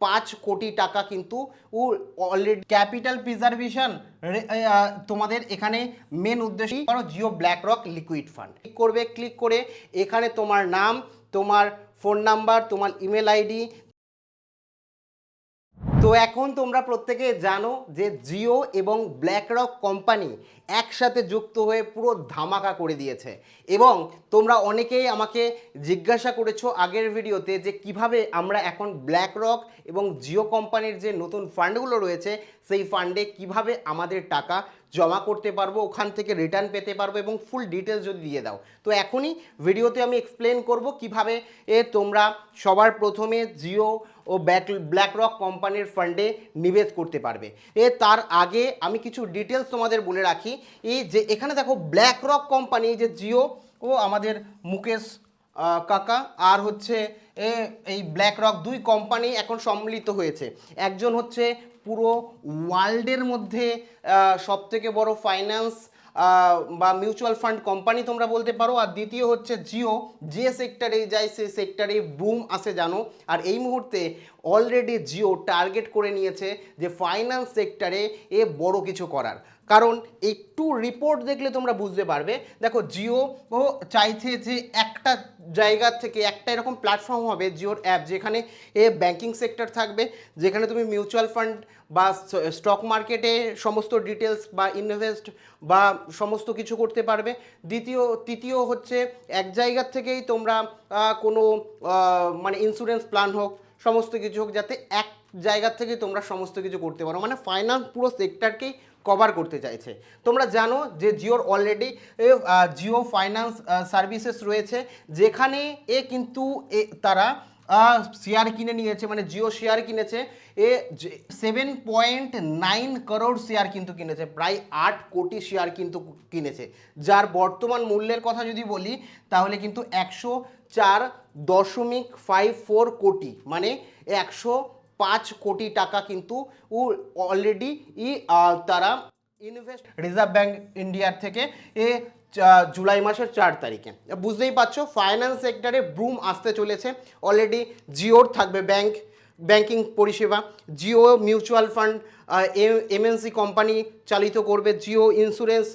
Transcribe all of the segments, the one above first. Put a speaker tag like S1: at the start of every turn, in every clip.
S1: পাঁচ কোটি টাকা কিন্তু অলরেডি ক্যাপিটাল প্রিজার্ভেশন তোমাদের এখানে মেন উদ্দেশ্য করো Jio BlackRock liquid fund click করবে ক্লিক করে এখানে তোমার নাম, তোমার ফোন নাম্বার তোমার ইমেল আইডি তো এখন তোমরা প্রত্যেকে জানো যে জিও এবং ব্ল্যাক রক কোম্পানি একসাথে যুক্ত হয়ে পুরো ধামাকা করে দিয়েছে। এবং তোমরা অনেকেই আমাকে জিজ্ঞাসা করেছ আগের ভিডিওতে যে কীভাবে আমরা এখন ব্ল্যাক রক এবং জিও কোম্পানির যে নতুন ফান্ডগুলো রয়েছে, সেই ফান্ডে কীভাবে আমাদের টাকা জমা করতে পারব, ওখান থেকে রিটার্ন পেতে পারব এবং ফুল ডিটেলস যদি দিয়ে দাও। তো এখনই ভিডিওতে আমি এক্সপ্লেন করব কীভাবে এ তোমরা সবার প্রথমে জিও ও ব্যাক ব্ল্যাক রক কোম্পানির ফান্ডে নিবেশ করতে পারবে। এ তার আগে আমি কিছু ডিটেলস তোমাদের বলে রাখি। এই যে এখানে দেখো ব্ল্যাক রক কোম্পানি যে জিও ও আমাদের মুকেশ কাকা আর হচ্ছে এই ব্ল্যাক রক দুই কোম্পানি এখন সম্মিলিত হয়েছে। একজন হচ্ছে পুরো ওয়ার্ল্ডের মধ্যে সব থেকে বড় ফাইন্যান্স বা মিউচুয়াল ফান্ড কোম্পানি তোমরা বলতে পারো। আর দ্বিতীয় হচ্ছে জিও। যে সেক্টরে যায় সেই সেক্টরে বুম আসে জানো। আর এই মুহূর্তে অলরেডি জিও টার্গেট করে নিয়েছে যে ফাইন্যান্স সেক্টরে এ বড় কিছু করার। কারণ একটু রিপোর্ট দেখলে তোমরা বুঝতে পারবে। দেখো জিও চাইছে যে একটা জায়গা থেকে একটা এরকম প্ল্যাটফর্ম হবে জিওর অ্যাপ যেখানে এ ব্যাংকিং সেক্টর থাকবে, যেখানে তুমি মিউচুয়াল ফান্ড বা স্টক মার্কেটে সমস্ত ডিটেলস বা ইনভেস্ট বা সমস্ত কিছু করতে পারবে। দ্বিতীয়, তৃতীয় হচ্ছে এক জায়গার থেকেই তোমরা কোনো মানে ইন্স্যুরেন্স প্ল্যান হোক, সমস্ত কিছু হোক, যাতে এক জায়গার থেকে তোমরা সমস্ত কিছু করতে পারো। মানে ফাইন্যান্স পুরো সেক্টরকেই কভার করতে চাইছে। তোমরা জানো যে জিওর অলরেডি জিও ফাইন্যান্স সার্ভিসেস রয়েছে, যেখানে এ কিন্তু এ, তারা শেয়ার কিনে নিয়েছে মানে জিও শেয়ার কিনেছে। এ seven point nine crore share কিন্তু কিনেছে, প্রায় আট কোটি শেয়ার কিন্তু কিনেছে। যার বর্তমান মূল্যের কথা যদি বলি, তাহলে কিন্তু একশো চার দশমিক ফাইভ ফোর কোটি মানে একশো পাঁচ কোটি টাকা কিন্তু অলরেডি ই তারা ইনভেস্ট রিজার্ভ ব্যাঙ্ক ইন্ডিয়ার থেকে এ জুলাই মাসের চার তারিখে। বুঝতেই পারছ ফাইন্যান্স সেক্টরে ব্রুম আসতে চলেছে। অলরেডি জিওর থাকবে ব্যাংক ব্যাংকিং পরিষেবা। Jio mutual fund MNC company চালিত করবে, জিও ইন্স্যুরেন্স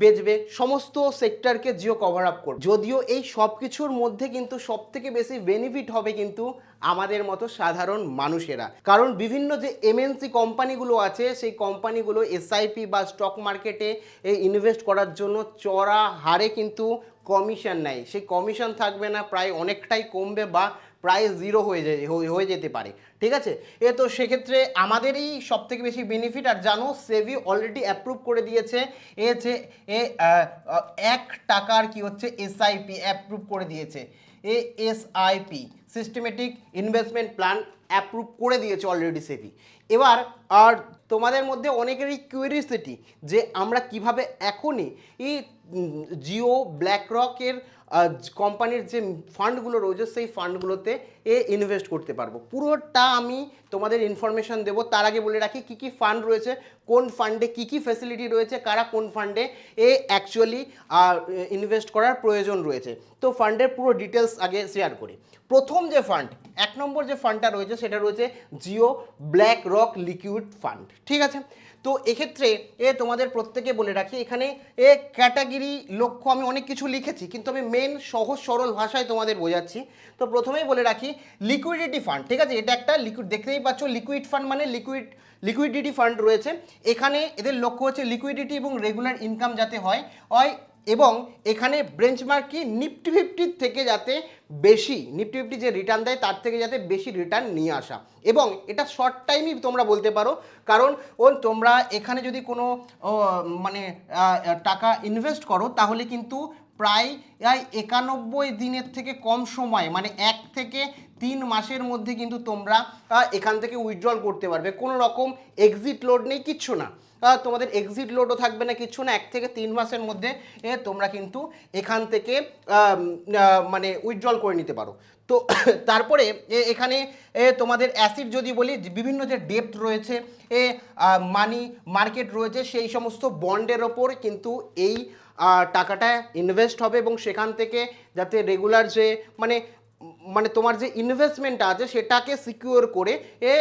S1: বেচবে। সমস্ত সেক্টরকে জিও কভার আপ করবে। যদিও এই সব কিছুর মধ্যে কিন্তু সব থেকে বেশি বেনিফিট হবে কিন্তু আমাদের মতো সাধারণ মানুষেরা। কারণ বিভিন্ন যে এমএনসি কোম্পানিগুলো আছে, সেই কোম্পানিগুলো এসআইপি বা স্টক মার্কেটে ইনভেস্ট করার জন্য চড়া হারে কিন্তু কমিশন নেয়। সেই কমিশন থাকবে না, প্রায় অনেকটাই কমবে বা প্রায় জিরো হয়ে যায়, হয়ে- যেতে পারে। ঠিক আছে? এ তো সেক্ষেত্রে আমাদেরই সব থেকে বেশি বেনিফিট আর জানো সেভি অলরেডি অ্যাপ্রুভ করে দিয়েছে, এ যে এক টাকার কি হচ্ছে এসআইপি অ্যাপ্রুভ করে দিয়েছে। এ SIP systematic investment plan approve করে দিয়েছে অলরেডি সেভি এবার, আর তোমাদের মধ্যে অনেকেরই কিউরিয়াসিটি যে আমরা কীভাবে এখনই এই জিও ব্ল্যাক রকের কোম্পানির যে ফান্ডগুলো রয়েছে, সেই ফান্ডগুলোতে এ ইনভেস্ট করতে পারব। পুরোটা আমি তোমাদের ইনফরমেশন দেবো। তার আগে বলে রাখি, কী কী ফান্ড রয়েছে কোন ফান্ডে কী কী ফ্যাসিলিটি রয়েছে, কারা কোন ফান্ডে এ অ্যাকচুয়ালি ইনভেস্ট করার প্রয়োজন রয়েছে। তো ফান্ডের পুরো ডিটেলস আগে শেয়ার করি। প্রথম যে ফান্ড এক নম্বর যে ফান্ডটা রয়েছে, সেটা রয়েছে Jio BlackRock liquid fund ঠিক আছে? তো এক্ষেত্রে, এ তোমাদের প্রত্যেকে বলে রাখি, এখানে এ ক্যাটাগরি লক্ষ্য আমি অনেক কিছু লিখেছি, কিন্তু আমি মেন সহজ সরল ভাষায় তোমাদের বোঝাচ্ছি। তো প্রথমেই বলে রাখি লিকুইডিটি ফান্ড ঠিক আছে? এটা একটা লিকুইড দেখতেই পাচ্ছ লিকুইড ফান্ড মানে লিকুইড লিকুইডিটি ফান্ড রয়েছে। এখানে এদের লক্ষ্য হচ্ছে লিকুইডিটি এবং রেগুলার ইনকাম যাতে হয় হয় এবং এখানে বেঞ্চমার্ক কি নিফটি ফিফটির থেকে যাতে বেশি নিফটি ফিফটি যে রিটার্ন দেয় তার থেকে যাতে বেশি রিটার্ন নিয়ে আসা। এবং এটা শর্ট টাইমই তোমরা বলতে পারো, কারণ ও তোমরা এখানে যদি কোনো মানে টাকা ইনভেস্ট করো, তাহলে কিন্তু প্রায় একানব্বই দিনের থেকে কম সময় মানে এক থেকে তিন মাসের মধ্যে কিন্তু তোমরা এখান থেকে উইথড্রল করতে পারবে। কোনো রকম এক্সিট লোড নেই, কিচ্ছু না। তোমাদের এক্সিট লোডও থাকবে না কিছু না। এক থেকে তিন মাসের মধ্যে তোমরা কিন্তু এখান থেকে মানে উইথড্রল করে নিতে পারো। তো তারপরে এখানে তোমাদের অ্যাসিড যদি বলি বিভিন্ন যে ডেপ্ট রয়েছে, এ মানি মার্কেট রয়েছে, সেই সমস্ত বন্ডের ওপর কিন্তু এই টাকাটা ইনভেস্ট হবে এবং সেখান থেকে যাতে রেগুলার যে মানে মানে তোমার যে ইনভেস্টমেন্টটা আছে সেটাকে সিকিউর করে এ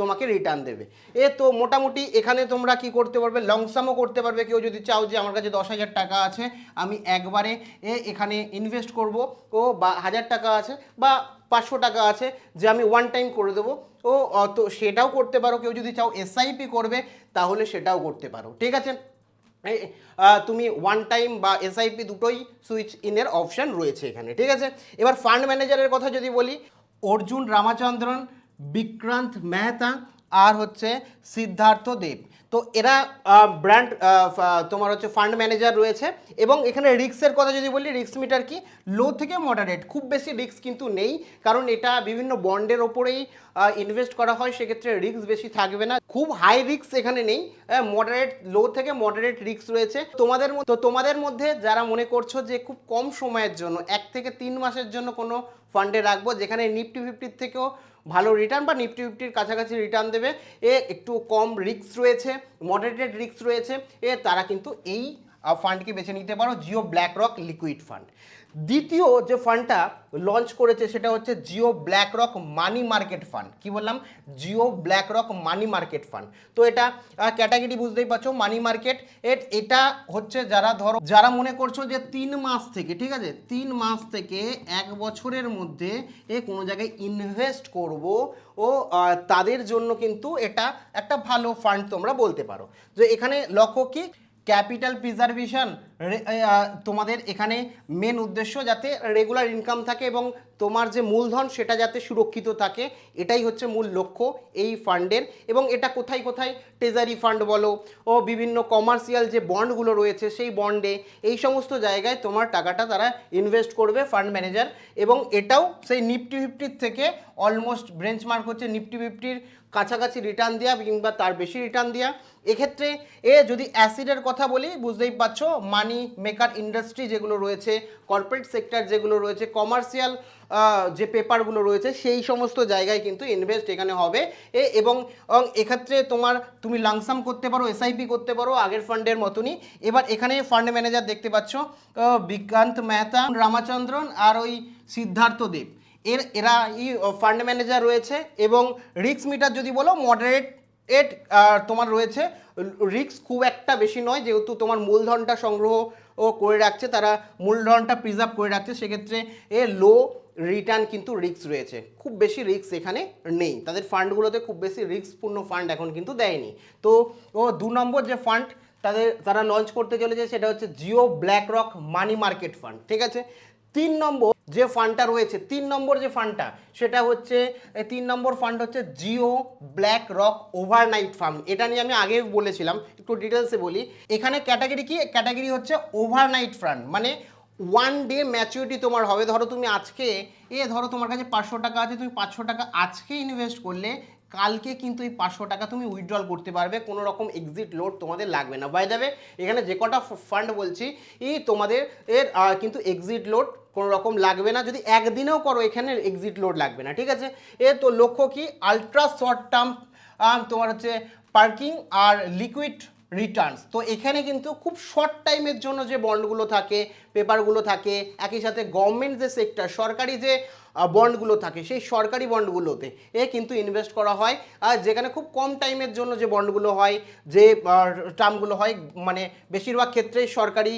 S1: তোমাকে রিটার্ন দেবে। এ তো মোটামুটি এখানে তোমরা কি করতে পারবে? লংসামও করতে পারবে। কেউ যদি চাও যে আমার কাছে দশ হাজার টাকা আছে, আমি একবারে এ, এখানে ইনভেস্ট করব। ও, বা হাজার টাকা আছে বা পাঁচশো টাকা আছে যে আমি ওয়ান টাইম করে দেবো। ও তো সেটাও করতে পারো। কেউ যদি চাও এসআইপি করবে, তাহলে সেটাও করতে পারো। ঠিক আছে? তুমি ওয়ান টাইম বা এসআইপি দুটোই সুইচ ইনের অপশান রয়েছে এখানে, ঠিক আছে? এবার ফান্ড ম্যানেজারের কথা যদি বলি, অর্জুন রামাচন্দ্রন, বিক্রান্ত মেহতা আর হচ্ছে সিদ্ধার্থ দেব। তো এরা ব্র্যান্ড তোমার হচ্ছে ফান্ড ম্যানেজার রয়েছে এবং এখানে রিক্সের কথা যদি বলি রিক্স মিটার কি? লো থেকে মডারেট খুব বেশি রিক্স কিন্তু নেই। কারণ এটা বিভিন্ন বন্ডের ওপরেই ইনভেস্ট করা হয়, সেক্ষেত্রে রিস্ক বেশি থাকবে না। খুব হাই রিস্ক এখানে নেই। মডারেট লো থেকে মডারেট রিস্ক রয়েছে। তোমাদের তো তোমাদের মধ্যে যারা মনে করছ যে খুব কম সময়ের জন্য, এক থেকে তিন মাসের জন্য কোনো ফান্ডে রাখব, যেখানে নিফটি ফিফটির থেকেও ভালো রিটার্ন বা নিফটি ফিফটির কাছাকাছি রিটার্ন দেবে। এ একটু কম রিস্ক রয়েছে মডারেটেড রিস্ক রয়েছে। এ তারা কিন্তু এই ফান্ডকে বেছে নিতে পারো Jio BlackRock liquid fund দ্বিতীয় যে ফান্ডটা লঞ্চ করেছে সেটা হচ্ছে Jio BlackRock money market fund কি বললাম? Jio BlackRock money market fund তো এটা ক্যাটাগরি বুঝতেই পারছ মানি মার্কেট এর, এটা হচ্ছে যারা ধরো, যারা মনে করছ যে তিন মাস থেকে, ঠিক আছে? তিন মাস থেকে এক বছরের মধ্যে এ কোনো জায়গায় ইনভেস্ট করব ও তাদের জন্য কিন্তু এটা একটা ভালো ফান্ড তোমরা বলতে পারো। যে এখানে লক্ষ্য কি? ক্যাপিটাল প্রিজার্ভেশন তোমাদের এখানে মেন উদ্দেশ্য যাতে রেগুলার ইনকাম থাকে এবং তোমার যে মূলধন সেটা যাতে সুরক্ষিত থাকে, এটাই হচ্ছে মূল লক্ষ্য এই ফান্ডের এবং এটা কোথায় কোথায়? ট্রেজারি ফান্ড বলো, ও বিভিন্ন কমার্শিয়াল যে বন্ডগুলো রয়েছে সেই বন্ডে এই সমস্ত জায়গায় তোমার টাকাটা তারা ইনভেস্ট করবে ফান্ড ম্যানেজার এবং এটাও সেই নিফটি ফিফটির থেকে অলমোস্ট বেঞ্চমার্ক হচ্ছে নিফটি ফিফটির কাছাকাছি রিটার্ন দেওয়া কিংবা তার বেশি রিটার্ন দেওয়া এক্ষেত্রে এ যদি অ্যাসিডের কথা বলি, বুঝতেই পারছ মানি মেকার ইন্ডাস্ট্রি যেগুলো রয়েছে কর্পোরেট সেক্টর যেগুলো রয়েছে কমার্শিয়াল যে পেপারগুলো রয়েছে, সেই সমস্ত জায়গায় কিন্তু ইনভেস্ট এখানে হবে। এ, এবং এক্ষেত্রে তোমার তুমি লাংসাম করতে পারো এসআইপি করতে পারো, আগের ফান্ডের মতনই। এবার এখানে ফান্ড ম্যানেজার দেখতে পাচ্ছ বিক্রান্ত মেহতা, রামাচন্দ্রন আর ওই সিদ্ধার্থ দেব। এর এরা ই ফান্ড ম্যানেজার রয়েছে এবং রিস্ক মিটার যদি বলো মডারেট এট তোমার রয়েছে। রিস্ক খুব একটা বেশি নয়, যেহেতু তোমার মূলধনটা সংগ্রহ ও করে রাখছে, তারা মূলধনটা প্রিজার্ভ করে রাখছে, সেক্ষেত্রে এ লো রিটার্ন কিন্তু রিস্ক রয়েছে। খুব বেশি রিস্ক এখানে নেই। তাদের ফান্ডগুলোতে খুব বেশি রিস্কপূর্ণ ফান্ড এখন কিন্তু দেয়নি। তো, ও দু নম্বর যে ফান্ড তাদের, তারা লঞ্চ করতে চলেছে, সেটা হচ্ছে Jio BlackRock money market fund ঠিক আছে? তিন নম্বর যে ফান্ডটা রয়েছে, তিন নম্বর যে ফান্ডটা, সেটা হচ্ছে তিন নম্বর ফান্ড হচ্ছে Jio BlackRock overnight fund এটা নিয়ে আমি আগে বলেছিলাম, একটু ডিটেলসে বলি। এখানে ক্যাটাগরি কি? ক্যাটাগরি হচ্ছে ওভারনাইট ফান্ড মানে ওয়ান ডে ম্যাচুরিটি তোমার হবে। ধরো তুমি আজকে, এ ধরো তোমার কাছে পাঁচশো টাকা আছে, তুমি পাঁচশো টাকা আজকে ইনভেস্ট করলে কালকে কিন্তু এই পাঁচশো টাকা তুমি উইথড্রল করতে পারবে, কোনো রকম এক্সিট লোড তোমাদের লাগবে না। বাই যাবে এখানে যে কটা ফান্ড বলছি, এই তোমাদের এর কিন্তু এক্সিট লোড কোনো রকম লাগবে না। যদি একদিনেও করো, এখানে এক্সিট লোড লাগবে না, ঠিক আছে? এ তো লক্ষ্য কি? আলট্রা শর্ট টার্ম তোমার হচ্ছে পার্কিং আর লিকুইড রিটার্নস তো এখানে কিন্তু খুব শর্ট টাইমের জন্য যে বন্ডগুলো থাকে পেপারগুলো থাকে, একই সাথে গভর্নমেন্ট যে সেক্টর সরকারি যে বন্ডগুলো থাকে, সেই সরকারি বন্ডগুলোতে এ কিন্তু ইনভেস্ট করা হয়। আর যেখানে খুব কম টাইমের জন্য যে বন্ডগুলো হয়, যে টার্মগুলো হয় মানে বেশিরভাগ ক্ষেত্রে সরকারি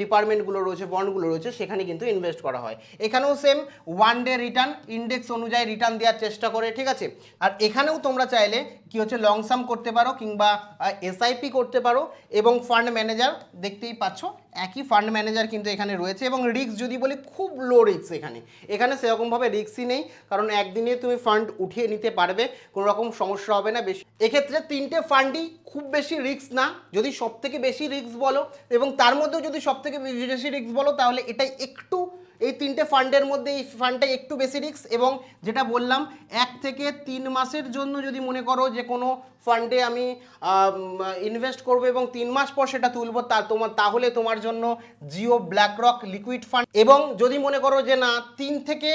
S1: ডিপার্টমেন্টগুলো রয়েছে বন্ডগুলো রয়েছে, সেখানে কিন্তু ইনভেস্ট করা হয়। এখানেও same one day return index অনুযায়ী রিটার্ন দেওয়ার চেষ্টা করে, ঠিক আছে? আর এখানেও তোমরা চাইলে কি হচ্ছে লং সাম করতে পারো কিংবা এসআইপি করতে পারো এবং ফান্ড ম্যানেজার দেখতেই পাচ্ছ। একই ফান্ড ম্যানেজার কিন্তু এখানে রয়েছে এবং রিস্ক যদি বলি খুব লো রিস্ক এখানে। এখানে সেরকমভাবে রিস্কই নেই, কারণ একদিনে তুমি ফান্ড উঠিয়ে নিতে পারবে কোনো রকম সমস্যা হবে না বেশি। এক্ষেত্রে তিনটে ফান্ডই খুব বেশি রিস্ক না, যদি সব থেকে বেশি রিস্ক বলো, এবং তার মধ্যেও যদি সব থেকে বেশি রিস্ক বলো, তাহলে এটাই একটু এই তিনটে ফান্ডের মধ্যে এই ফান্ডটা একটু বেশি রিস্ক এবং যেটা বললাম, এক থেকে তিন মাসের জন্য যদি মনে করো যে কোনো ফান্ডে আমি ইনভেস্ট করব এবং তিন মাস পর সেটা তুলবো, তা তোমার, তাহলে তোমার জন্য Jio BlackRock liquid fund এবং যদি মনে করো যে না, তিন থেকে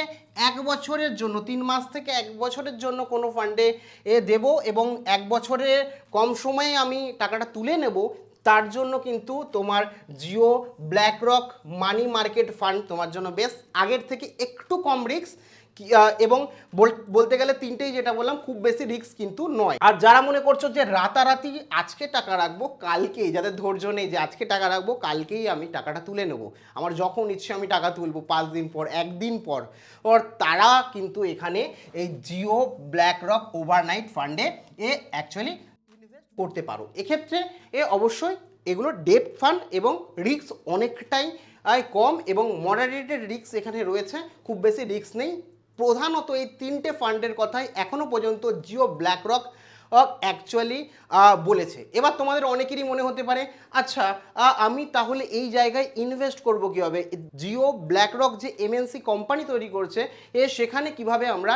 S1: এক বছরের জন্য, তিন মাস থেকে এক বছরের জন্য কোনো ফান্ডে এ দেবো এবং এক বছরে কম সময়ে আমি টাকাটা তুলে নেব তার জন্য কিন্তু তোমার Jio BlackRock money market fund তোমার জন্য বেশ আগের থেকে একটু কম রিস্ক এবং বল- বলতে গেলে তিনটেই যেটা বললাম, খুব বেশি রিস্ক কিন্তু নয়। আর যারা মনে করছ যে রাতারাতি আজকে টাকা রাখব, কালকেই, যাদের ধৈর্য নেই যে আজকে টাকা রাখব, কালকেই আমি টাকাটা তুলে নেব। আমার যখন ইচ্ছে আমি টাকা তুলবো পাঁচ দিন পর, একদিন পর। ওর তারা কিন্তু এখানে এই জিও ব্ল্যাক রক ওভারনাইট ফান্ডে এ অ্যাকচুয়ালি করতে পারো। এক্ষেত্রে এ অবশ্যই এগুলো ডেপ ফান্ড এবং রিস্ক অনেকটাই কম এবং মডারেটেড রিক্স এখানে রয়েছে। খুব বেশি রিস্ক নেই। প্রধানত এই তিনটে ফান্ডের কথাই এখনও পর্যন্ত জিও ব্ল্যাক রক অ্যাকচুয়ালি বলেছে। এবার তোমাদের অনেকেরই মনে হতে পারে আচ্ছা আমি তাহলে এই জায়গায় ইনভেস্ট করব কীভাবে? জিও ব্ল্যাক রক যে এমএনসি কোম্পানি তৈরি করছে, এ সেখানে কীভাবে আমরা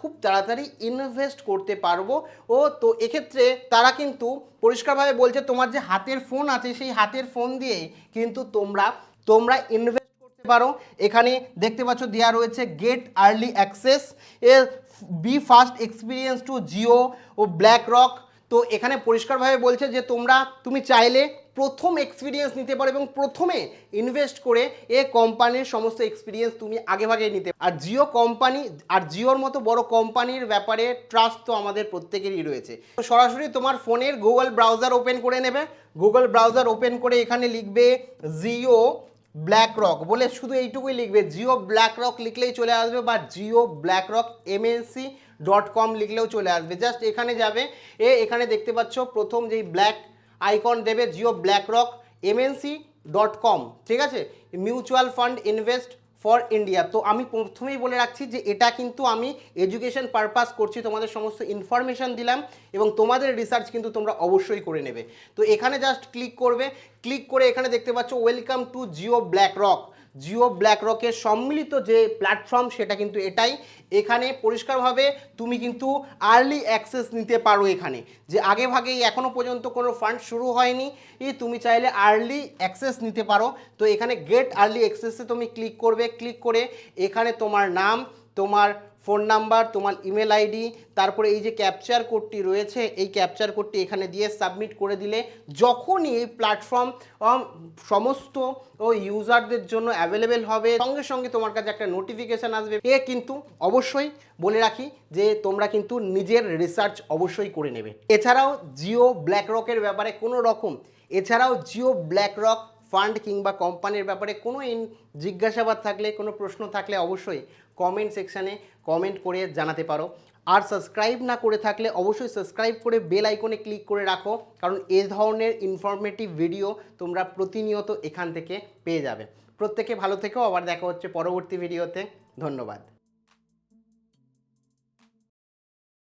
S1: খুব তাড়াতাড়ি ইনভেস্ট করতে পারব? ও, তো এক্ষেত্রে তারা কিন্তু পরিষ্কারভাবে বলছে, তোমার যে হাতের ফোন আছে, সেই হাতের ফোন দিয়ে কিন্তু তোমরা তোমরা ইনভেস্ট করতে পারো। এখানে দেখতে পাচ্ছ দেওয়া রয়েছে get early access A be first experience to Jio O BlackRock তো এখানে পরিষ্কারভাবে বলছে যে তোমরা, তুমি চাইলে প্রথম এক্সপিরিয়েন্স নিতে পারো এবং প্রথমে ইনভেস্ট করে এ কোম্পানির সমস্ত এক্সপিরিয়েন্স তুমি আগে ভাগে নিতে আর জিও কোম্পানি আর জিওর মতো বড় কোম্পানির ব্যাপারে ট্রাস্ট তো আমাদের প্রত্যেকেরই রয়েছে। তো সরাসরি তোমার ফোনের গুগল ব্রাউজার ওপেন করে নেবে। গুগল ব্রাউজার ওপেন করে এখানে লিখবে জিও ব্ল্যাক রক বলে শুধু এইটুকুই লিখবে। জিও ব্ল্যাক রক লিখলেই চলে আসবে বা Jio BlackRock MNC dot com লিখলেও চলে আসবে। জাস্ট এখানে যাবে, এ এখানে দেখতে পাচ্ছ প্রথম যেই ব্ল্যাক আইকন দেবে Jio BlackRock MNC dot com ঠিক আছে? Mutual fund invest for India তো আমি প্রথমেই বলে রাখছি যে এটা কিন্তু আমি এডুকেশন পারপাস করছি, তোমাদের সমস্ত ইনফরমেশান দিলাম এবং তোমাদের রিসার্চ কিন্তু তোমরা অবশ্যই করে নেবে। তো এখানে জাস্ট ক্লিক করবে। ক্লিক করে এখানে দেখতে পাচ্ছ welcome to Jio BlackRock Jio black রকের সম্মিলিত যে প্ল্যাটফর্ম, সেটা কিন্তু এটাই। এখানে পরিষ্কারভাবে তুমি কিন্তু আর্লি অ্যাক্সেস নিতে পারো এখানে। যে আগে ভাগেই এখনও পর্যন্ত কোনো ফান্ড শুরু হয়নি। তুমি চাইলে আর্লি অ্যাক্সেস নিতে পারো। তো এখানে গেট আর্লি অ্যাক্সেসে তুমি ক্লিক করবে। ক্লিক করে এখানে তোমার নাম, তোমার ফোন নাম্বার, তোমার ইমেল আইডি, তারপরে এই যে ক্যাপচার কোডটি রয়েছে, এই ক্যাপচার কোডটি এখানে দিয়ে সাবমিট করে দিলে যখনই এই প্ল্যাটফর্ম সমস্ত, ও ইউজারদের জন্য অ্যাভেলেবেল হবে, সঙ্গে সঙ্গে তোমার কাছে একটা নোটিফিকেশান আসবে। এ কিন্তু অবশ্যই বলে রাখি যে তোমরা কিন্তু নিজের রিসার্চ অবশ্যই করে নেবে। এছাড়াও জিও ব্ল্যাক রকের ব্যাপারে কোনো রকম, এছাড়াও জিও ব্ল্যাক রক ফান্ড কিংবা কোম্পানির ব্যাপারে কোনো জিজ্ঞাসাবাদ থাকলে, কোনো প্রশ্ন থাকলে অবশ্যই কমেন্ট সেকশানে কমেন্ট করে জানাতে পারো। আর সাবস্ক্রাইব না করে থাকলে অবশ্যই সাবস্ক্রাইব করে বেল আইকনে ক্লিক করে রাখো, কারণ এ ধরনের ইনফরমেটিভ ভিডিও তোমরা প্রতিনিয়ত এখান থেকে পেয়ে যাবে। প্রত্যেকে ভালো থেকেও আবার দেখা হচ্ছে পরবর্তী ভিডিওতে ধন্যবাদ।